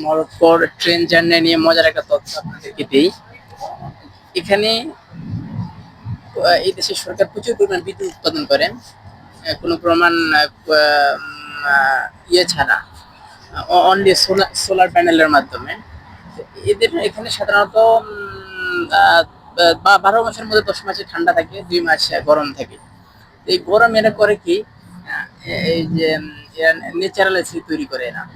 মরক্কোর train journey নিয়ে মজার একটা তথ্য আপনাদেরকে দিই। এখানে এই দেশের সরকার প্রচুর পরিমাণ বিদ্যুৎ উৎপাদন করেন কোনো প্রমাণ ইয়ে ছাড়া অনলি সোলার সোলার প্যানেলের মাধ্যমে। এদের এখানে সাধারণত বা- বারো মাসের মধ্যে দশ মাসে ঠান্ডা থাকে, দুই মাস গরম থাকে। এই গরম এরা করে কি এই যে ন্যাচারাল এসি তৈরি করে এরা।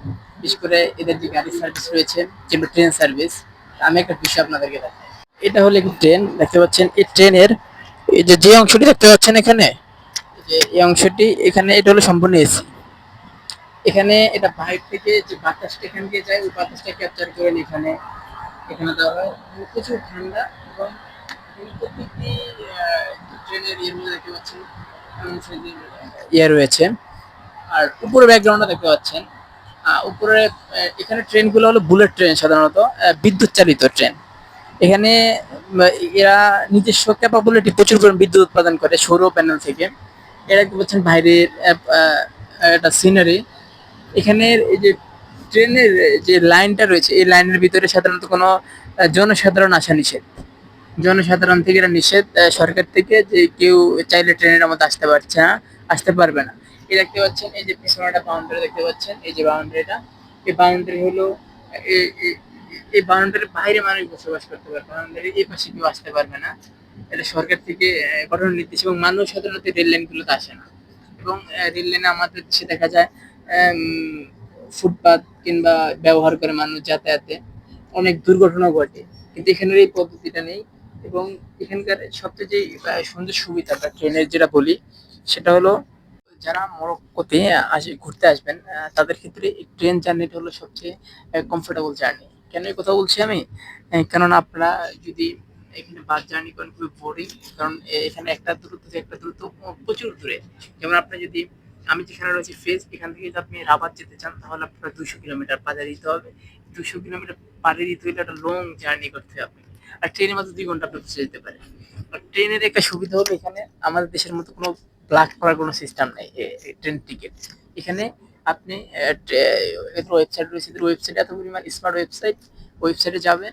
বিশেষ করে এদের যে গাড়ি সার্ভিস রয়েছে যেগুলো ট্রেন সার্ভিস আমি একটা বিষয় আপনাদেরকে দেখাই। এটা হলো একটি ট্রেন দেখতে পাচ্ছেন, এই ট্রেনের এই যে যে অংশটি দেখতে পাচ্ছেন এখানে, যে এই অংশটি এখানে, এটা হলো সম্পূর্ণ এসি। এখানে এটা বাইরে থেকে যে বাতাসটা এখান দিয়ে যায়, ওই বাতাসটা ক্যাপচার করে নিয়ে এখানে এখানে দেওয়া হয়। প্রচুর ঠান্ডা এবং ট্রেনের মধ্যে দেখতে পাচ্ছেন ইয়ে রয়েছে। আর উপরে ব্যাকগ্রাউন্ডটা দেখতে পাচ্ছেন উপরে এখানে ট্রেনগুলো হলো বুলেট ট্রেন সাধারণত বিদ্যুৎ চালিত ট্রেন। এখানে এরা নিজস্ব ক্যাপাবিলিটি প্রচুর পরিমাণ বিদ্যুৎ উৎপাদন করে, সৌর প্যানেল থেকে। এরা কি বলছেন, বাইরের একটা সিনারি এখানের এই যে ট্রেনের যে লাইনটা রয়েছে, এই লাইনের ভিতরে সাধারণত কোনো জনসাধারণ আসা নিষেধ। জনসাধারণ থেকে এটা নিষেধ সরকার থেকে যে কেউ চাইলে ট্রেনের মধ্যে আসতে পারছে না, আসতে পারবে না। এই দেখতে পাচ্ছেন, এই যে পিছনে একটা বাউন্ডারি দেখতে পাচ্ছেন, এই যে বাউন্ডারিটা এই বাউন্ডারি হলো এই- বাউন্ডারির বাইরে মানুষ বসবাস করতে পারবে বাউন্ডারি এই পাশে কেউ আসতে পারবে না। এটা সরকার থেকে গঠন নির্দেশ এবং মানুষ সাধারণত রেল লাইনগুলোতে আসে না। এবং রেল লাইনে আমাদের দেশে দেখা যায় ফুটপাত কিংবা ব্যবহার করে মানুষ যাতায়াতে অনেক দুর্ঘটনা ঘটে। কিন্তু এখানের এই পদ্ধতিটা নেই এবং এখানকার সবচেয়ে যে সুন্দর সুবিধাটা ট্রেনের যেটা বলি, সেটা হলো যারা মরক্কোতে আসে, ঘুরতে আসবেন তাদের ক্ষেত্রে ট্রেন জার্নিটা হলো সবচেয়ে কমফোর্টেবল জার্নি কেন এই কথা বলছি আমি? কেননা আপনারা যদি এখানে বাস জার্নি করেন, খুবই বোরিং কারণ এখানে একটা দূরত্ব থেকে একটা দূরত্ব প্রচুর দূরে। যেমন আপনি যদি, আমি যেখানে রয়েছি ফেস এখান থেকে যদি আপনি রাবাত যেতে চান, তাহলে আপনার দুশো কিলোমিটার পাড়ি দিতে হবে। দুশো কিলোমিটার পাড়ি দিতে হলে একটা লং জার্নি করতে হবে। আর ট্রেনের মধ্যে দুই ঘণ্টা আপনি পৌঁছে যেতে পারেন। আর ট্রেনের একটা সুবিধা হলো এখানে, আমাদের দেশের মতো কোনো ব্লাক করার কোনো সিস্টেম নেই ট্রেন টিকিট এখানে আপনি ওয়েবসাইট রয়েছে ওয়েবসাইট এত পরিমাণ স্মার্ট ওয়েবসাইট ওয়েবসাইটে যাবেন,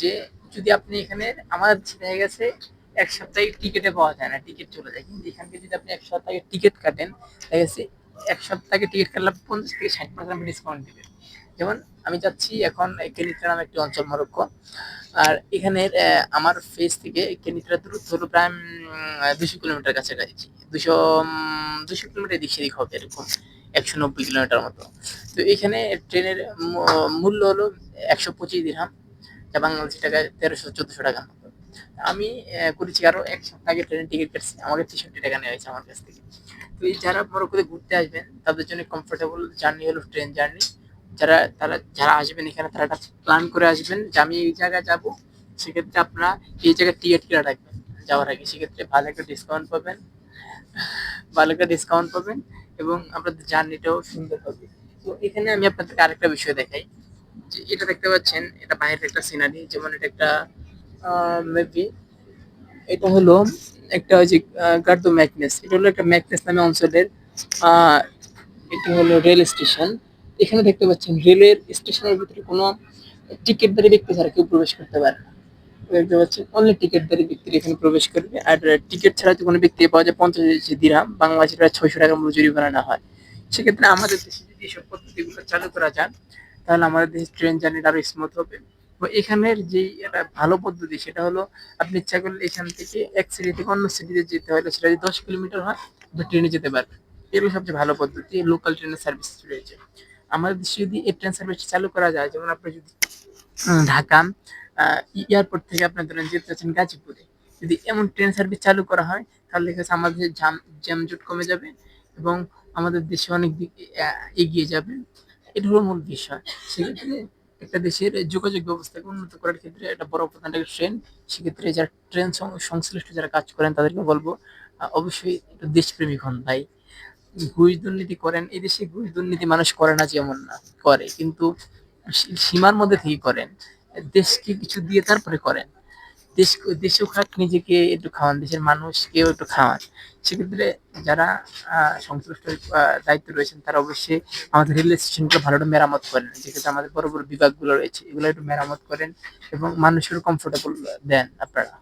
যে যদি আপনি এখানে দেশে দেখা গেছে, এক সপ্তাহে টিকিটে পাওয়া যায় না টিকিট চলে যায়। কিন্তু এখান থেকে যদি আপনি এক সপ্তাহে টিকিট কাটেন, দেখা গেছে এক সপ্তাহে টিকিট কাটলে পঞ্চাশ থেকে ষাট পার্সেন্ট ডিসকাউন্ট দিবে যেমন আমি যাচ্ছি এখন কেনিত্রা নামে একটি অঞ্চল, মরক্কো। আর এখানের আমার ফেস থেকে কেনিত্রার দূরত্ব হলো প্রায় দুশো কিলোমিটার কাছাকাছি। দুশো দুশো কিলোমিটার দিক সেদিক হবে এরকম, একশো নব্বই কিলোমিটার মতো। তো এখানে ট্রেনের মূল্য হলো একশো পঁচিশ দিরহাম, যা বাংলাদেশি টাকায় তেরোশো, চোদ্দশো টাকার মতো। আমি করেছি আরও এক সপ্তাহ আগে ট্রেনের টিকিট কাটছি আমাকে তেষট্টি টাকা নেওয়া হয়েছে আমার কাছ থেকে। তো এই যারা মরক্কোতে ঘুরতে আসবেন, তাদের জন্য কমফোর্টেবল জার্নি হলো ট্রেন জার্নি যারা, তারা, যারা আসবেন এখানে, তারা প্ল্যান করে আসবেন যে আমি এই জায়গায় যাব, সেক্ষেত্রে আপনারা এই জায়গায় টিকিট কিনে রাখবেন যাওয়ার আগে। সেক্ষেত্রে ভালো একটা ডিসকাউন্ট পাবেন, ভালো একটা ডিসকাউন্ট পাবেন এবং আপনাদের জার্নিটাও সুন্দর হবে। তো এখানে আমি আপনাদেরকে আরেকটা বিষয় দেখাই, যে এটা দেখতে পাচ্ছেন, এটা বাইরের একটা সিনারি যেমন এটা একটা মেবি এটা হলো একটা ওই যে গার্দো ম্যাগনেস এটা হলো একটা ম্যাগনেস নামে অঞ্চলের এটি হলো রেল স্টেশন। এখানে দেখতে পাচ্ছেন, রেলের স্টেশনের ভিতরে কোনো টিকিটধারী ব্যক্তি ছাড়া কেউ প্রবেশ করতে পারে না। দেখতে পাচ্ছেন অনলি টিকিটধারী ব্যক্তি এখানে প্রবেশ করবে। আর টিকিট ছাড়া যদি কোনো ব্যক্তি পাওয়া যায় পঞ্চাশ দিরাম বাংলাদেশে প্রায় ছয়শো টাকা মূল্য জরিমানা না হয়। সেক্ষেত্রে আমাদের দেশে যদি এসব পদ্ধতিগুলো চালু করা যায় তাহলে আমাদের দেশের ট্রেন জার্নিটা আরও স্মুথ হবে। তো এখানের যে একটা ভালো পদ্ধতি, সেটা হলো আপনি ইচ্ছা করলে এখান থেকে এক সিটি থেকে অন্য সিটিতে যেতে হলে সেটা যদি দশ কিলোমিটার হয় ট্রেনে যেতে পারবেন। এগুলো সবচেয়ে ভালো পদ্ধতি লোকাল ট্রেনের সার্ভিস রয়েছে। আমাদের দেশে যদি এই ট্রেন সার্ভিস চালু করা যায়, যেমন আপনি যদি ঢাকা এয়ারপোর্ট থেকে আপনি ধরেন যেতে চাচ্ছেন গাজীপুরে, যদি এমন ট্রেন সার্ভিস চালু করা হয়, তাহলে যাচ্ছে আমাদের জাম জ্যামজট কমে যাবে এবং আমাদের দেশে অনেক দিক এগিয়ে যাবে। এটা হলো মূল বিষয়। সেক্ষেত্রে একটা দেশের যোগাযোগ ব্যবস্থাকে উন্নত করার ক্ষেত্রে একটা বড় প্রধান ট্রেন, সেক্ষেত্রে যারা ট্রেন সংশ্লিষ্ট যারা কাজ করেন, তাদেরকে বলব অবশ্যই একটু দেশপ্রেমিক হন ভাই। ঘুষ দুর্নীতি করেন, এই দেশে ঘুষ দুর্নীতি মানুষ করে না যেমন না, করে। কিন্তু সীমার মধ্যে থেকে করেন। দেশকে কিছু দিয়ে তারপরে করেন। দেশ দেশও খাক নিজেকে একটু খাওয়ান, দেশের মানুষকেও একটু খাওয়ান। সেক্ষেত্রে যারা সংশ্লিষ্ট দায়িত্ব রয়েছেন, তারা অবশ্যই আমাদের রেলওয়ে স্টেশনগুলো ভালো করে মেরামত করেন। যেক্ষেত্রে আমাদের বড় বড় বিভাগগুলো রয়েছে, এগুলো একটু মেরামত করেন এবং মানুষের কমফোর্টেবল দেন আপনারা।